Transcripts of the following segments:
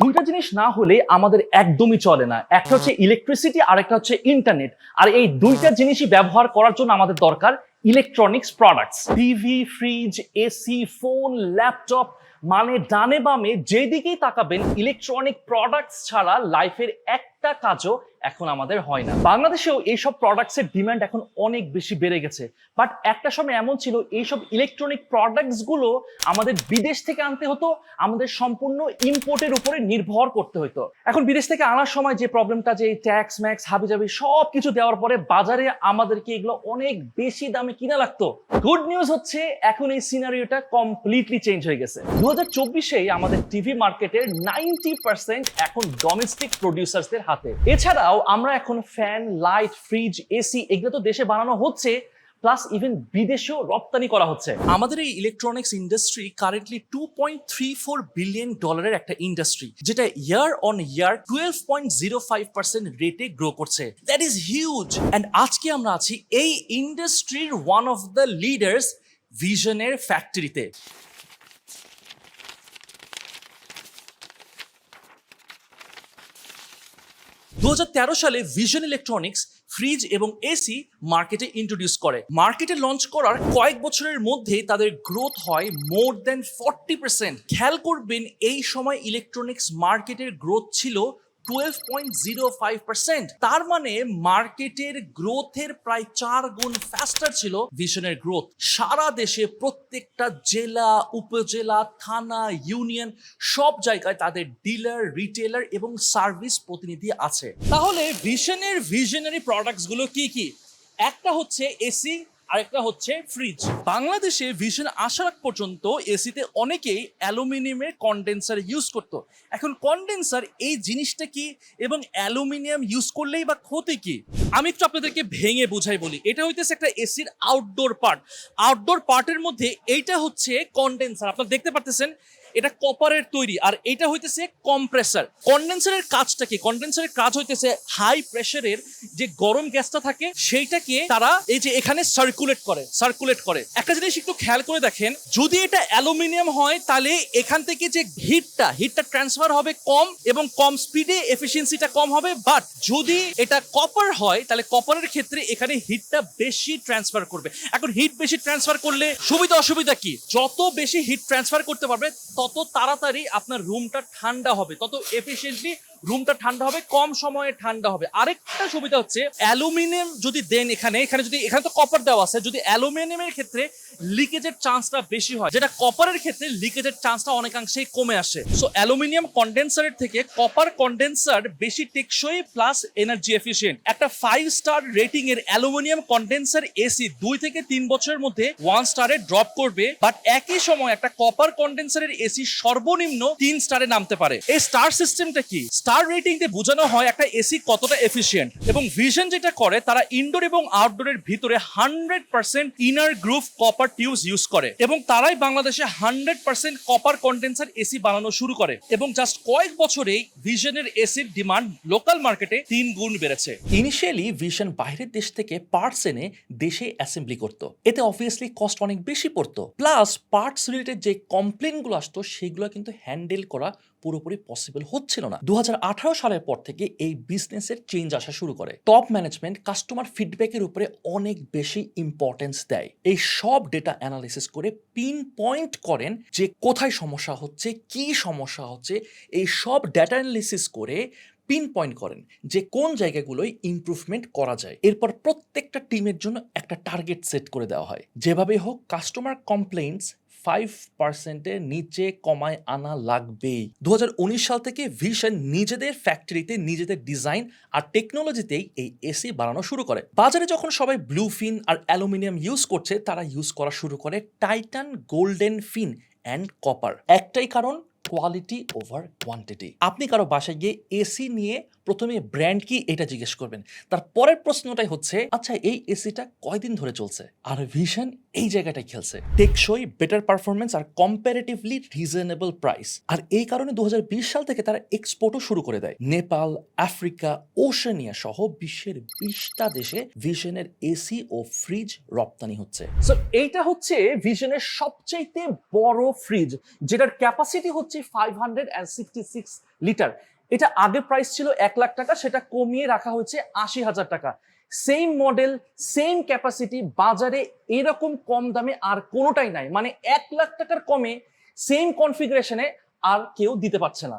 দুইটা জিনিস না হলে আমাদের একদমই চলে না। একটা হচ্ছে ইলেকট্রিসিটি আর একটা হচ্ছে ইন্টারনেট আর এই দুইটা জিনিসই ব্যবহার করার জন্য আমাদের দরকার electronics products TV fridge AC phone laptop মানে ডানে বামে যেদিকেই তাকাবেন ইলেকট্রনিক প্রোডাক্টস ছাড়া লাইফের একটা কাজও এখন আমাদের হয় না। বাংলাদেশেও এইসব প্রোডাক্টসের ডিমান্ড এখন অনেক বেশি বেড়ে গেছে। বাট একটা সময় এমন ছিল, এইসব ইলেকট্রনিক প্রোডাক্টসগুলো আমাদের বিদেশ থেকে আনতে হতো, আমাদের সম্পূর্ণ ইম্পোর্টের উপরে নির্ভর করতে হতো এখন বিদেশ থেকে আনার সময় যে প্রবলেমটা যে ট্যাক্স ম্যাক্স হাবিজাবি সব কিছু দেওয়ার পরে বাজারে আমাদেরকে এগুলো অনেক বেশি দামে কিনা লাগতো। গুড নিউজ হচ্ছে, এখন এই সিনারিওটা কমপ্লিটলি চেঞ্জ হয়ে গেছে। দু হাজার চব্বিশে আমাদের টিভি মার্কেটের নাইনটি পার্সেন্ট এখন ডোমেস্টিক প্রডিউসার্সদের হাতে। এছাড়াও আমরা এখন ফ্যান, লাইট, ফ্রিজ, এসি এগুলো তো দেশে বানানো হচ্ছে, প্লাস ইভেন বিদেশেও রপ্তানি করা হচ্ছে। আমাদের এই electronics industry currently two point three four billion ডলারের একটা ইন্ডাস্ট্রি যেটা year on year twelve point zero five percent রেটে গ্রো করছে। দ্যাট ইজ হিউজ অ্যান্ড আজকে আমরা আছি এই ইন্ডাস্ট্রির ওয়ান অফ দ্য লিডার্স ভিশনের ফ্যাক্টরিতে দু হাজার তেরো সালে ভিশন ইলেকট্রনিক্স ফ্রিজ এবং এসি মার্কেটে ইন্ট্রোডিউস করে। মার্কেটে লঞ্চ করার কয়েক বছরের মধ্যেই তাদের গ্রোথ হয় মোর দেন ফর্টি পার্সেন্ট খেয়াল করবেন, এই সময় ইলেকট্রনিক্স মার্কেটের গ্রোথ ছিল twelve point zero five percent তার মানে মার্কেটের গ্রোথের প্রায় চার গুণ ফ্যাস্টার ছিল ভিশনের গ্রোথ সারা দেশে প্রত্যেকটা জেলা, উপজেলা, থানা ইউনিয়ন সব জায়গায় তাদের ডিলার রিটেলার এবং সার্ভিস প্রতিনিধি আছে। তাহলে ভিশনের ভিশনারি প্রোডাক্টসগুলো কি কি? একটা হচ্ছে এসি আরেকটা হচ্ছে ফ্রিজ বাংলাদেশে ভিশন আসার পর্যন্ত এসিতে অনেকেই অ্যালুমিনিয়ামের কন্ডেন্সার ইউজ করত। এখন কন্ডেন্সার এই জিনিসটা কি এবং অ্যালুমিনিয়াম ইউজ করলেই বা ক্ষতি কি? আমি একটু আপনাদেরকে ভেঙে বুঝাই বলি। এটা হইতেছে একটা এসির আউটডোর পার্ট আউটডোর পার্টের মধ্যে এইটা হচ্ছে কন্ডেন্সার আপনারা দেখতে পারতেছেন এটা কপারের তৈরি। আর এটা হইতেছে কম্প্রেসার কন্ডেন্সারের কাজটা কি? কন্ডেন্সারের কাজ হইতেছে হাই প্রেসারের যে গরম গ্যাসটা থাকে, সেইটাকে তারা এই যে এখানে সার্কুলেট করে সার্কুলেট করে। একটা জিনিস একটু খেয়াল করে দেখেন, যদি এটা অ্যালুমিনিয়াম হয়, তাহলে এখান থেকে যে হিটটা হিটটা ট্রান্সফার হবে কম এবং কম স্পিডে এফিসিয়েন্সিটা কম হবে। বাট যদি এটা কপার হয়, তাহলে কপারের ক্ষেত্রে এখানে হিটটা বেশি ট্রান্সফার করবে। এখন হিট বেশি ট্রান্সফার করলে সুবিধা অসুবিধা কি? যত বেশি হিট ট্রান্সফার করতে পারবে তত তাড়াতাড়ি আপনার রুমটা ঠান্ডা হবে তত এফিসিয়েন্টলি রুমটা ঠান্ডা হবে, কম সময়ে ঠান্ডা হবে। আরেকটা সুবিধা হচ্ছে, অ্যালুমিনিয়াম যদি দেন এখানে এখানে যদি, এখানে তো কপার দেওয়া আছে, যদি অ্যালুমিনিয়ামের ক্ষেত্রে লিকেজের চান্সটা বেশি হয়, যেটা কপারের ক্ষেত্রে লিকেজের চান্সটা অনেকাংশেই কমে আসে। সো অ্যালুমিনিয়াম কন্ডেন্সারের থেকে কপার কন্ডেন্সার বেশি টেকসই প্লাস এনার্জি এফিসিয়েন্ট একটা ফাইভ স্টার রেটিং এর অ্যালুমিনিয়াম কন্ডেন্সার এসি দুই থেকে তিন বছরের মধ্যে ওয়ান স্টারে ড্রপ করবে বাট একই সময় একটা কপার কন্ডেন্সারের এসি সর্বনিম্ন তিন স্টারে নামতে পারে। এই স্টার সিস্টেমটা কি? স্টার রেটিং দিয়ে বোঝানো হয় একটা এসি কতটা এফিশিয়েন্ট এবং ভিশন যেটা করে, তারা ইনডোর এবং আউটডোরের ভিতরে hundred percent inner groove copper tubes use করে এবং তারাই বাংলাদেশে hundred percent copper condenser AC বানানো শুরু করে এবং জাস্ট কয়েক বছরেই ভিশনের এসির ডিমান্ড লোকাল মার্কেটে তিন গুণ বেড়েছে। ইনিশিয়ালি ভিশন বাইরের দেশ থেকে পার্টস এনে দেশে অ্যাসেম্বলি করতো। এতে অবভিয়াসলি কস্ট অনেক বেশি পড়তো। প্লাস পার্টস রিলেটেড যে কমপ্লেনগুলো আসতো, সেগুলো কিন্তু হ্যান্ডেল করা পুরোপুরি পসিবল হচ্ছিল না। দুহাজার আঠারো সালের পর থেকে এই বিজনেসের চেঞ্জ আসা শুরু করে। টপ ম্যানেজমেন্ট কাস্টমার ফিডব্যাকের উপরে অনেক বেশি ইম্পর্টেন্স দেয়। এই সব ডেটা অ্যানালিসিস করে পিন পয়েন্ট করেন যে কোথায় সমস্যা হচ্ছে, কি সমস্যা হচ্ছে, এই সব ডেটা অ্যানালিসিস করে পিন পয়েন্ট করেন যে কোন জায়গাগুলোয় ইমপ্রুভমেন্ট করা যায়। এরপর প্রত্যেকটা টিমের জন্য একটা টার্গেট সেট করে দেওয়া হয়। যেভাবে হোক কাস্টমার কমপ্লেইন্টস ফাইভ পার্সেন্টের নিচে কমায় আনা লাগবেই। দু হাজার উনিশ সাল থেকে ভিশন নিজেদের ফ্যাক্টরিতে নিজেদের ডিজাইন আর টেকনোলজিতেই এই এসি বানানো শুরু করে। বাজারে যখন সবাই ব্লু ফিন আর অ্যালুমিনিয়াম ইউজ করছে, তারা ইউজ করা শুরু করে Titan golden fin and copper একটাই কারণ কোয়ালিটি ওভার কোয়ান্টিটি আপনি কারও বাসায় গিয়ে এসি নিয়ে প্রথমে ব্র্যান্ড কি এটা জিজ্ঞেস করবেন। তার পরের প্রশ্নটাই হচ্ছে আচ্ছা এই এসিটা কয়দিন ধরে চলছে? আর ভিশন এই জায়গাটাই খেলছে। টেকসই বেটার পারফরমেন্স আর কম্পারেটিভলি রিজনেবল প্রাইস আর এই কারণে দু সাল থেকে তারা এক্সপোর্টও শুরু করে দেয়। নেপাল, আফ্রিকা ওশেনিয়া সহ বিশ্বের বিশটা দেশে ভিশনের এসি ও ফ্রিজ রপ্তানি হচ্ছে। এইটা হচ্ছে ভিশনের সবচাইতে বড় ফ্রিজ যেটার ক্যাপাসিটি হচ্ছে হচ্ছে ফাইভ লিটার এটা আগের প্রাইস ছিল এক লাখ টাকা, সেটা কমিয়ে রাখা হয়েছে আশি হাজার টাকা। সেম মডেল সেম ক্যাপাসিটি বাজারে এরকম কম দামে আর কোনোটাই নাই। মানে এক লাখ টাকার কমে সেম কনফিগারেশনে আর কেউ দিতে পারছে না।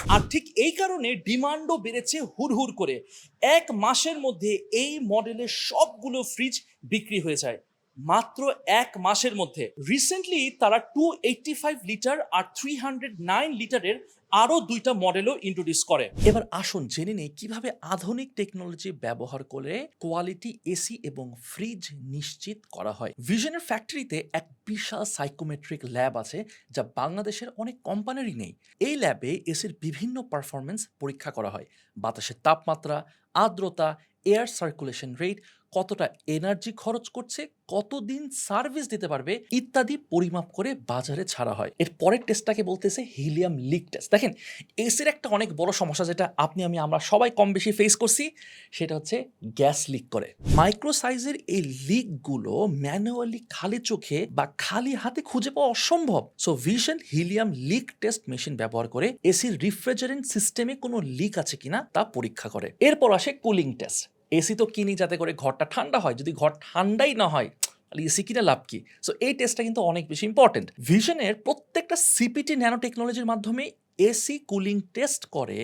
আর ঠিক এই কারণে ডিমান্ডও বেড়েছে হুড়হুড় করে। এক মাসের মধ্যে এই মডেলের সবগুলো ফ্রিজ বিক্রি হয়ে যায়। মাত্র এক মাসের মধ্যে। রিসেন্টলি তারা টু এইটটি ফাইভ লিটার আর থ্রি হান্ড্রেড নাইন লিটারের আরও দুইটা মডেলও ইন্ট্রোডিউস করে। এবার আসুন জেনে নেই কীভাবে আধুনিক টেকনোলজি ব্যবহার করে কোয়ালিটি এসি এবং ফ্রিজ নিশ্চিত করা হয়। ভিশনের ফ্যাক্টরিতে এক বিশাল সাইকোমেট্রিক ল্যাব আছে যা বাংলাদেশের অনেক কোম্পানিরই নেই। এই ল্যাবে এসির বিভিন্ন পারফরমেন্স পরীক্ষা করা হয়। বাতাসের তাপমাত্রা, আর্দ্রতা এয়ার সার্কুলেশন রেট কতটা এনার্জি খরচ করছে, কতদিন সার্ভিস দিতে পারবে ইত্যাদি পরিমাপ করে বাজারে ছাড়া হয়। এর পরের টেস্টটাকে বলতেছে হিলিয়াম লিক টেস্ট দেখেন এসির একটা অনেক বড় সমস্যা যেটা আপনি, আমি, আমরা সবাই কম বেশি ফেস করছি, সেটা হচ্ছে গ্যাস লিক করে। মাইক্রো সাইজের এই লিকগুলো ম্যানুয়ালি খালি চোখে বা খালি হাতে খুঁজে পাওয়া অসম্ভব। So Vision helium leak test machine ব্যবহার করে এসির রিফ্রিজারেন্ট সিস্টেমে কোনো লিক আছে কিনা তা পরীক্ষা করে। এরপর আসে কুলিং টেস্ট এসি তো কিনি যাতে করে ঘরটা ঠান্ডা হয়। যদি ঘর ঠান্ডাই না হয়, তাহলে এসি কিনে লাভ কি? সো এই টেস্টটা কিন্তু অনেক বেশি ইম্পর্টেন্ট ভিশনের প্রত্যেকটা সিপিটি ন্যানো টেকনোলজির মাধ্যমে এসি কুলিং টেস্ট করে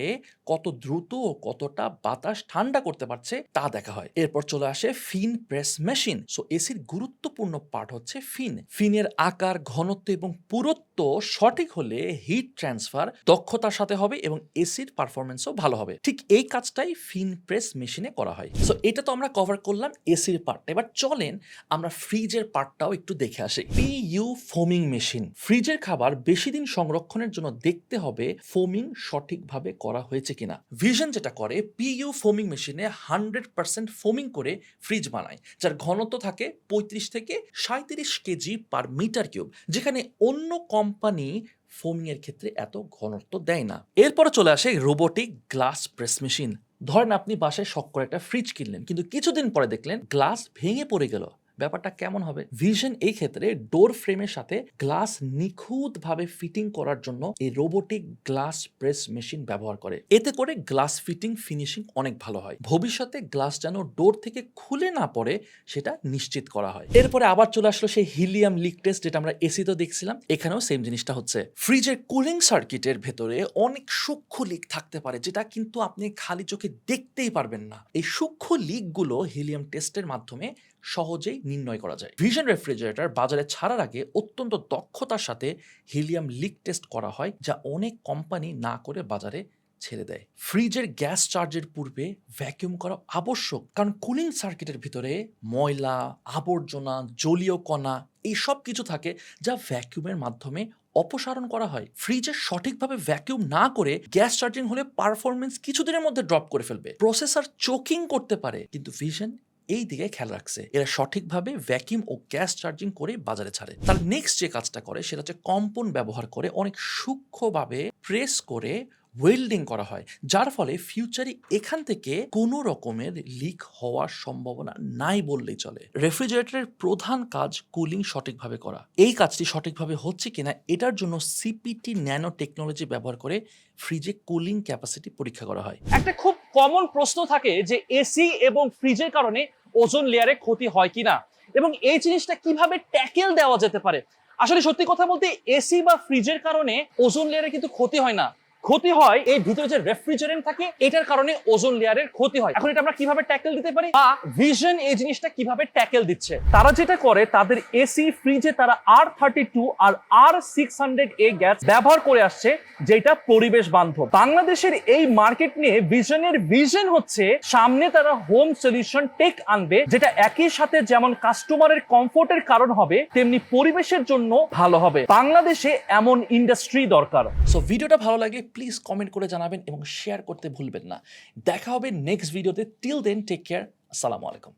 কত দ্রুত ও কতটা বাতাস ঠান্ডা করতে পারছে তা দেখা হয়। এরপর চলে আসে ফিন প্রেস মেশিন। সো, এসির গুরুত্বপূর্ণ পার্ট হচ্ছে ফিন। ফিনের আকার, ঘনত্ব এবং পুরুত্ব সঠিক হলে হিট ট্রান্সফার দক্ষতার সাথে হবে এবং এসির পারফরমেন্সও ভালো হবে। ঠিক এই কাজটাই ফিন প্রেস মেশিনে করা হয়। সো, এটা তো আমরা কভার করলাম এসির পার্টটা এবার চলেন আমরা ফ্রিজের পার্টটাও একটু দেখে আসি। P U foaming machine. ফ্রিজের খাবার বেশি দিন সংরক্ষণের জন্য দেখতে হবে ফোমিং সঠিকভাবে করা হয়েছে কিনা। ভিশন যেটা করে পিইউ ফোমিং মেশিনে হান্ড্রেড পার্সেন্ট ফোমিং করে ফ্রিজ বানায়, যার ঘনত্ব থাকে পঁয়ত্রিশ থেকে সাঁত্রিশ কেজি পার মিটার কিউব যেখানে অন্য কোম্পানি ফোমিং এর ক্ষেত্রে এত ঘনত্ব দেয় না। এরপরে চলে আসে রোবোটিক গ্লাস প্রেস মেশিন ধরেন আপনি বাসায় শখ করে একটা ফ্রিজ কিনলেন, কিন্তু কিছুদিন পরে দেখলেন গ্লাস ভেঙে পড়ে গেল। ব্যাপারটা কেমন হবে? ভিশন এই ক্ষেত্রে ডোর ফ্রেমের সাথে গ্লাস নিখুঁতভাবে ফিটিং করার জন্য এই রোবোটিক গ্লাস প্রেস মেশিন ব্যবহার করে। এতে করে গ্লাস ফিটিং ফিনিশিং অনেক ভালো হয়। ভবিষ্যতে গ্লাস যেন ডোর থেকে খুলে না পড়ে, সেটা নিশ্চিত করা হয়। এরপরে আবার চলে আসলো সেই হিলিয়াম লিক টেস্ট যেটা আমরা এসিতে দেখছিলাম। এখানেও সেম জিনিসটা হচ্ছে। ফ্রিজের কুলিং সার্কিটের ভেতরে অনেক সূক্ষ্ম লিক থাকতে পারে, যেটা কিন্তু আপনি খালি চোখে দেখতেই পারবেন না। এই সূক্ষ্ম লিকগুলো হিলিয়াম টেস্টের মাধ্যমে সহজেই নির্ণয় করা যায়। ভিশন রেফ্রিজারেটর বাজারে ছাড়ার আগে অত্যন্ত দক্ষতার সাথে হিলিয়াম লিক টেস্ট করা হয়, যা অনেক কোম্পানি না করে বাজারে ছেড়ে দেয়। ফ্রিজের গ্যাস চার্জের পূর্বে ভ্যাকিউম করা আবশ্যক, কারণ কুলিং সার্কিটের ভিতরে ময়লা, আবর্জনা, জলীয় কণা এইসব কিছু থাকে যা ভ্যাকিউমের মাধ্যমে অপসারণ করা হয়। ফ্রিজে সঠিকভাবে ভ্যাকিউম না করে গ্যাস চার্জিং হলে পারফরমেন্স কিছুদিনের মধ্যে ড্রপ করে ফেলবে। প্রসেসর চোকিং করতে পারে, কিন্তু ভিশন এই দিকে খেয়াল রাখছে। এরা সঠিকভাবে ভ্যাকিউম ও গ্যাস চার্জিং করে বাজারে ছাড়ে। তার নেক্সট যে কাজটা করে, সেটা হচ্ছে কম্পন ব্যবহার করে অনেক সূক্ষ্মভাবে প্রেস করে ওয়েল্ডিং করা হয়। যার ফলে ফিউচারে এখান থেকে কোনো রকমের লিক হওয়ার সম্ভাবনা নাই বললেই চলে। রেফ্রিজারেটরের প্রধান কাজ কুলিং সঠিকভাবে করা। এই কাজটি সঠিকভাবে হচ্ছে কিনা, এটার জন্য সিপিটি ন্যানো টেকনোলজি ব্যবহার করে ফ্রিজে কুলিং ক্যাপাসিটি পরীক্ষা করা হয়। একটা খুব কমন প্রশ্ন থাকে যে এসি এবং ফ্রিজের কারণে ওজোন লেয়ারে ক্ষতি হয় কিনা? এবং এই জিনিসটা কীভাবে ট্যাকেল দেওয়া যেতে পারে? আসলে সত্যি কথা বলতে এসি বা ফ্রিজের কারণে ওজন লেয়ারে কিন্তু ক্ষতি হয় না। ক্ষতি হয় এই ভিতরে যে রেফ্রিজারেন্ট থাকে, এটার কারণে ওজোন লেয়ারের ক্ষতি হয়। এখন এটা আমরা কীভাবে ট্যাকেল দিতে পারি? বা ভিশন এই জিনিসটা কীভাবে ট্যাকেল দিচ্ছে? তারা যেটা করে, তাদের এসি ফ্রিজে তারা R thirty two R R six hundred A gas ব্যবহার করে আসছে, যেটা পরিবেশ বান্ধব। বাংলাদেশের এই মার্কেট নিয়ে ভিশনের ভিশন হচ্ছে, সামনে তারা হোম সলিউশন টেক আনবে, যেটা একই সাথে যেমন কাস্টমারের কমফোর্টের কারণ হবে, তেমনি পরিবেশের জন্য ভালো হবে। বাংলাদেশে এমন ইন্ডাস্ট্রি দরকার। সো ভিডিওটা ভালো লাগলে প্লিজ কমেন্ট করে জানাবেন এবং শেয়ার করতে ভুলবেন না। দেখা হবে নেক্সট ভিডিওতে টিল দেন টেক কেয়ার আসসালামু আলাইকুম